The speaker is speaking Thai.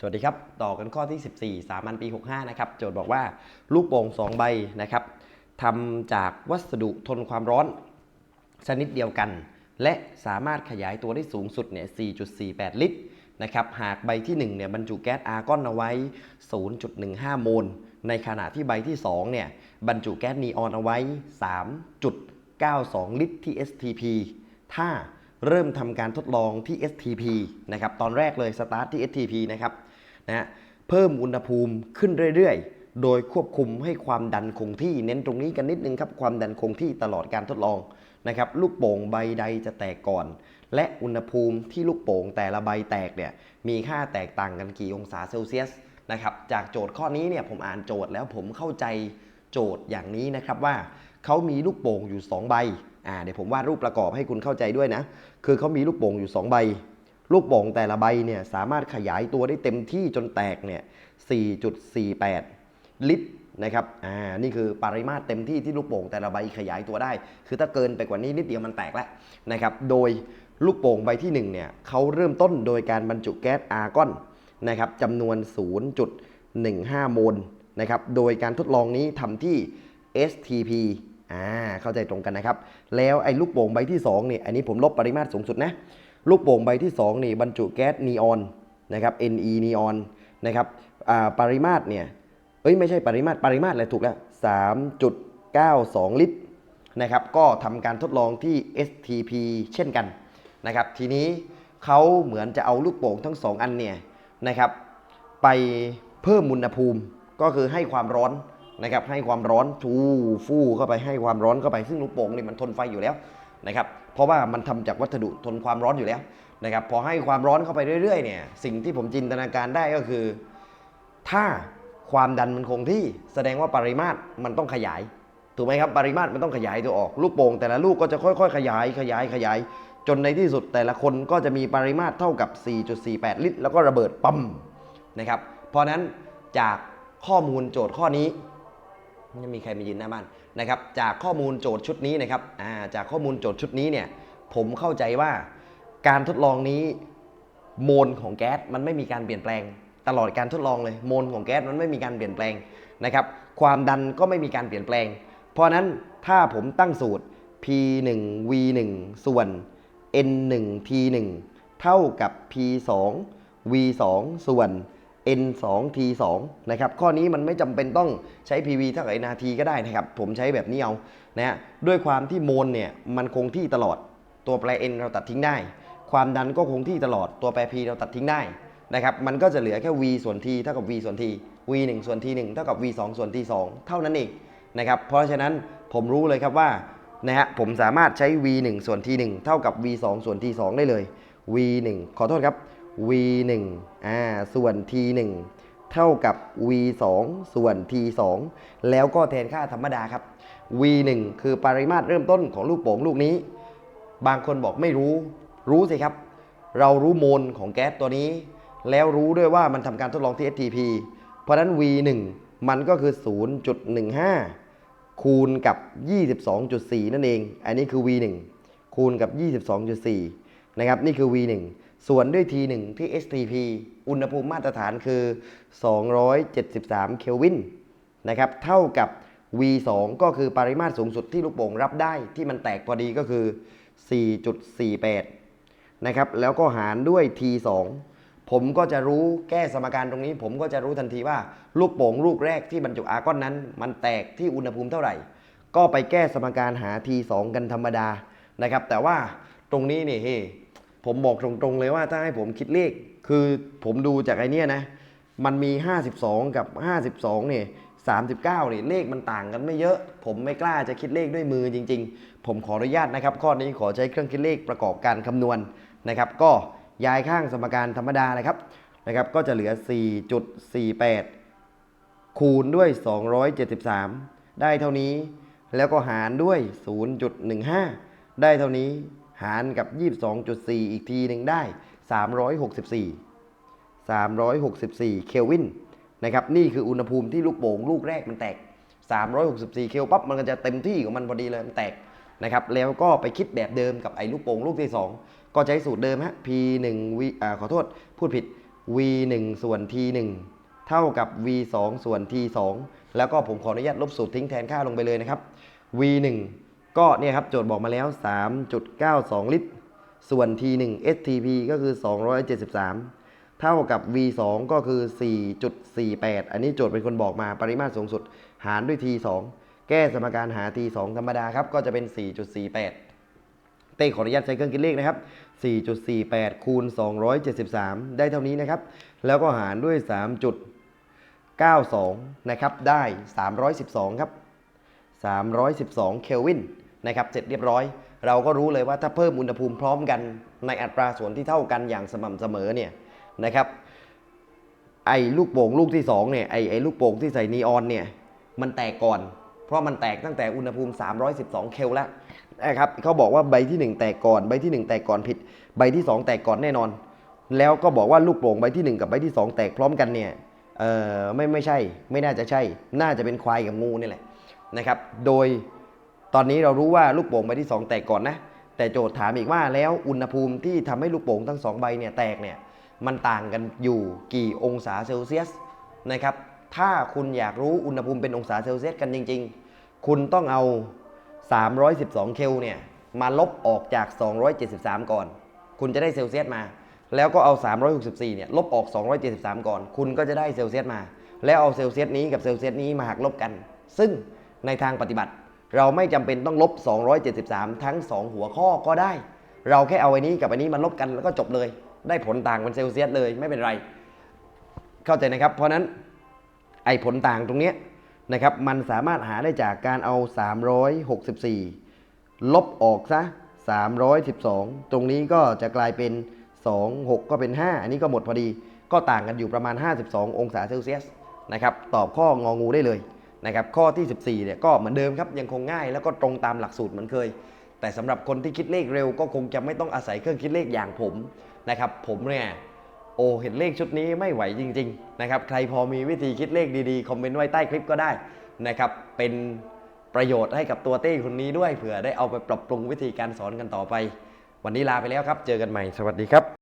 สวัสดีครับ ต่อกันข้อที่ 14 สามัญปี 65 นะครับ โจทย์บอกว่าลูกโป่ง2 ใบนะครับทำจากวัสดุทนความร้อน ชนิดเดียวกัน และสามารถขยายตัวได้สูงสุดเนี่ย 4.48 ลิตรนะครับหากใบที่1เนี่ยบรรจุแก๊สอาร์กอนเอาไว้ 0.15 โมล ในขณะที่ใบที่2เนี่ยบรรจุแก๊สนีออนเอาไว้ 3.92 ลิตรที่ STP ถ้า เริ่มทำการทดลองที่ STP นะครับตอนแรกเลยสตาร์ทที่ STP นะครับนะฮะเพิ่มอุณหภูมิขึ้นเรื่อยๆ โดยควบคุมให้ความดันคงที่เน้นตรงนี้กันนิดนึงครับความดันคงที่ตลอดการทดลองนะครับลูกโป่งใบใดจะแตกก่อน และอุณหภูมิที่ลูกโป่งแต่ละใบแตกเนี่ยมีค่าแตกต่างกันกี่องศาเซลเซียสนะครับจากโจทย์ข้อนี้เนี่ยผมอ่านโจทย์แล้วผมเข้าใจโจทย์อย่างนี้นะครับว่าเขามีลูกโป่งอยู่ 2 ใบ อ่าเดี๋ยวผมวาดรูปประกอบให้คุณเข้าใจด้วยนะ คือเขามีลูกโป่งอยู่ 2 ใบ ลูกโป่งแต่ละใบเนี่ยสามารถขยายตัวได้เต็มที่จนแตกเนี่ย 4.48 ลิตรนะครับ อ่า นี่คือปริมาตรเต็มที่ที่ลูกโป่งแต่ละใบขยายตัวได้ คือถ้าเกินไปกว่านี้นิดเดียวมันแตกแล้วนะครับ โดยลูกโป่งใบที่1เนี่ยเขาเริ่มต้นโดยการบรรจุแก๊สอาร์กอนนะครับจำนวน 0.15 โมลนะครับ โดยการทดลองนี้ทำที่ STP อ่าเข้าใจตรงกันนะครับ แล้วไอ้ลูกโป่งใบที่2เนี่ยอันนี้ผมลบปริมาตรสูงสุดนะลูกโป่งใบที่2นี่บรรจุแก๊สนีออนนะครับ Ne นีออนนะครับอ่าปริมาตรเนี่ยเอ้ยไม่ใช่ปริมาตรปริมาตรเลยถูกแล้ว 3.92 ลิตรนะครับก็ทำการทดลองที่ STP เช่นกันนะครับทีนี้เขาเหมือนจะเอาลูกโป่งทั้ง 2 อันเนี่ยนะครับไปเพิ่มอุณหภูมิก็คือให้ความร้อน นะครับให้ความร้อนฟูฟูเข้าไปให้ความร้อนเข้าไปซึ่งลูกโป่งนี่มันทนไฟอยู่แล้วนะครับเพราะว่ามันทำจากวัสดุทนความร้อนอยู่แล้วนะครับพอให้ความร้อนเข้าไปเรื่อยๆเนี่ยสิ่งที่ผมจินตนาการได้ก็คือ ถ้าความดันมันคงที่แสดงว่าปริมาตรมันต้องขยายถูกไหมครับปริมาตรมันต้องขยายตัวออกลูกโป่งแต่ละลูกก็จะค่อยๆ ขยายขยายขยาย จนในที่สุดแต่ละคนก็จะมีปริมาตรเท่ากับ 4.48 ลิตร แล้วก็ระเบิดปั๊มนะครับเพราะนั้นจากข้อมูลโจทย์ข้อนี้ ไม่มีใครมายืนหน้าบ้านนะครับ จากข้อมูลโจทย์ชุดนี้นะครับอ่าจากข้อมูลโจทย์ชุดนี้เนี่ยผมเข้าใจว่าการทดลองนี้โมลของแก๊สมันไม่มีการเปลี่ยนแปลง ตลอดการทดลองเลยโมลของแก๊สมันไม่มีการเปลี่ยนแปลงนะครับ ความดันก็ไม่มีการเปลี่ยนแปลง เพราะฉะนั้นถ้าผมตั้งสูตร P1 V1 ส่วน N1 T1 เท่ากับ P2 V2 ส่วน N2 T2 นะครับข้อนี้มันไม่จำเป็นต้องใช้ PV เท่ากับ NRT ก็ได้นะครับผมใช้แบบนี้เอานะฮะด้วยความที่โมลเนี่ยมันคงที่ตลอดตัวแปร N เราตัดทิ้งได้ ความดันก็คงที่ตลอดตัวแปร P เราตัดทิ้งได้นะครับมันก็จะเหลือแค่ V ส่วน T เท่ากับ V ส่วน T V1 ส่วน T1 เท่ากับ V2 ส่วน T2 เท่านั้นเองนะครับเพราะฉะนั้นผมรู้เลยครับว่านะฮะผมสามารถใช้ V1 ส่วน T1 เท่ากับ V2 ส่วน T2 ได้เลย V1 ขอโทษครับ V1 อ่าส่วน T1 เท่ากับ V2 ส่วน T2 แล้วก็แทนค่าธรรมดาครับ V1 คือปริมาตรเริ่มต้นของลูกโป่งลูกนี้ บางคนบอกไม่รู้ รู้สิครับ เรารู้โมลของแก๊สตัวนี้ แล้วรู้ด้วยว่ามันทำการทดลองที่ STP เพราะฉะนั้น V1 มันก็คือ 0.15 คูณกับ 22.4 นั่นเอง อันนี้คือ V1 คูณกับ 22.4 นะครับ นี่คือ V1 ส่วนด้วย T1 ที่ STP อุณหภูมิมาตรฐานคือ 273 เคลวินนะครับ เท่ากับ V2 ก็คือปริมาตรสูงสุดที่ลูกโป่งรับได้ที่มันแตกพอดีก็คือ 4.48 นะครับ แล้วก็หารด้วย T2 ผมก็จะรู้แก้สมการตรงนี้ ผมก็จะรู้ทันทีว่าลูกโป่งลูกแรกที่บรรจุอาร์กอนนั้น มันแตกที่อุณหภูมิเท่าไหร่ ก็ไปแก้สมการหา T2 กันธรรมดานะครับ แต่ว่าตรงนี้นี่เฮ้ ผมบอกตรงๆเลยว่าถ้าให้ผมคิดเลข คือผมดูจากไอเนี้ยนะ มันมี 52 กับ 52เนี่ย39เนี่ยเลขมันต่างกันไม่เยอะ ผมไม่กล้าจะคิดเลขด้วยมือจริง ๆ ผมขออนุญาตนะครับ ข้อนี้ขอใช้เครื่องคิดเลขประกอบการคำนวณนะครับ ก็ย้ายข้างสมการธรรมดาเลยครับนะครับ ก็จะเหลือ 4.48 คูณด้วย 273 ได้เท่านี้ แล้วก็หารด้วย 0.15 ได้เท่านี้ หารกับ 22.4 อีกทีหนึ่งได้ 364 364 เคลวินนะครับนี่คืออุณหภูมิที่ลูกโป่งลูกแรกมันแตก 364 เคลปั๊บมันก็จะเต็มที่ของมันพอดีเลยมันแตกนะครับแล้วก็ไปคิดแบบเดิมกับไอ้ลูกโป่งลูกที่ 2 ก็ใช้สูตรเดิมฮะ P1 วิอ่าขอโทษพูดผิด v 1ส่วน t 1เท่ากับ v 2ส่วน t 2แล้วก็ผมขออนุญาตลบสูตรทิ้งแทนค่าลงไปเลยนะครับ v 1 ก็เนี่ยครับโจทย์บอกมาแล้ว 3.92 ลิตร ส่วน t 1 stp ก็คือ 273 เท่ากับ v 2 ก็คือ 4.48 อันนี้โจทย์เป็นคนบอกมาปริมาตรสูงสุด หารด้วย t 2 แก้สมการหา t 2 ธรรมดาครับ ก็จะเป็น 4.48 เต้ขออนุญาตใช้เครื่องคิดเลขนะครับ 4.48 คูณ 273 ได้เท่านี้นะครับ แล้วก็หารด้วย 3.92 นะครับ ได้ 312 ครับ 312 เคลวิน นะครับเสร็จเรียบร้อย เราก็รู้เลยว่าถ้าเพิ่มอุณหภูมิพร้อมกันในอัตราส่วนที่เท่ากันอย่างสม่ำเสมอเนี่ยนะครับไอ้ลูกโป่งลูกที่2เนี่ยไอ้ไอ้ลูกโป่งที่ใส่นีออนเนี่ยมันแตกก่อน เพราะมันแตกตั้งแต่อุณหภูมิ 312 เคลแล้วนะครับเขาบอกว่าใบที่ 1 แตกก่อน ใบที่ 1 แตกก่อนผิด ใบที่ 2 แตกก่อนแน่นอน แล้วก็บอกว่าลูกโป่งใบที่ 1 กับใบที่ 2 แตกพร้อมกันเนี่ยเออไม่ไม่ใช่ไม่น่าจะใช่ น่าจะเป็นควายกับงูนี่แหละนะครับ โดย ตอนนี้เรารู้ว่าลูกโป่งใบที่ 2 แตกก่อนนะ แต่โจทย์ถามอีกว่าแล้วอุณหภูมิที่ทำให้ลูกโป่งทั้งสองใบเนี่ยแตกเนี่ยมันต่างกันอยู่กี่องศาเซลเซียสนะครับ ถ้าคุณอยากรู้อุณหภูมิเป็นองศาเซลเซียสกันจริง ๆ คุณต้องเอา 312 เคลเนี่ยมาลบออกจาก 273 ก่อน คุณจะได้เซลเซียสมา แล้วก็เอา 364 เนี่ยลบออก 273 ก่อน คุณก็จะได้เซลเซียสมา แล้วเอาเซลเซียสนี้กับเซลเซียสนี้มาหักลบกัน ซึ่งในทางปฏิบัติ เราไม่จำเป็นต้องลบ 273 ทั้ง 2 หัวข้อก็ได้ เราแค่เอาไอ้นี้กับไอ้นี้มาลบกันแล้วก็จบเลย ได้ผลต่างเป็นเซลเซียสเลยไม่เป็นไร เข้าใจนะครับ เพราะนั้นไอ้ผลต่างตรงนี้นะครับมันสามารถหาได้จากการเอา 364 ลบออกซะ 312 ตรงนี้ก็จะกลายเป็น 2 6 ก็เป็น 5 อันนี้ก็หมดพอดี ก็ต่างกันอยู่ประมาณ 52 องศาเซลเซียสนะครับ ตอบข้ององูได้เลย นะครับข้อที่ 14เนี่ยก็เหมือนเดิมครับยังคงง่ายแล้วก็ตรงตามหลักสูตรเหมือนเคย แต่สำหรับคนที่คิดเลขเร็วก็คงจะไม่ต้องอาศัยเครื่องคิดเลขอย่างผมนะครับผมเนี่ยโอ้เห็นเลขชุดนี้ไม่ไหวจริงๆนะครับใครพอมีวิธีคิดเลขดีๆ คอมเมนต์ไว้ใต้คลิปก็ได้นะครับเป็นประโยชน์ให้กับตัวเต้คนนี้ด้วยเผื่อได้เอาไปปรับปรุงวิธีการสอนกันต่อไป วันนี้ลาไปแล้วครับ เจอกันใหม่ สวัสดีครับ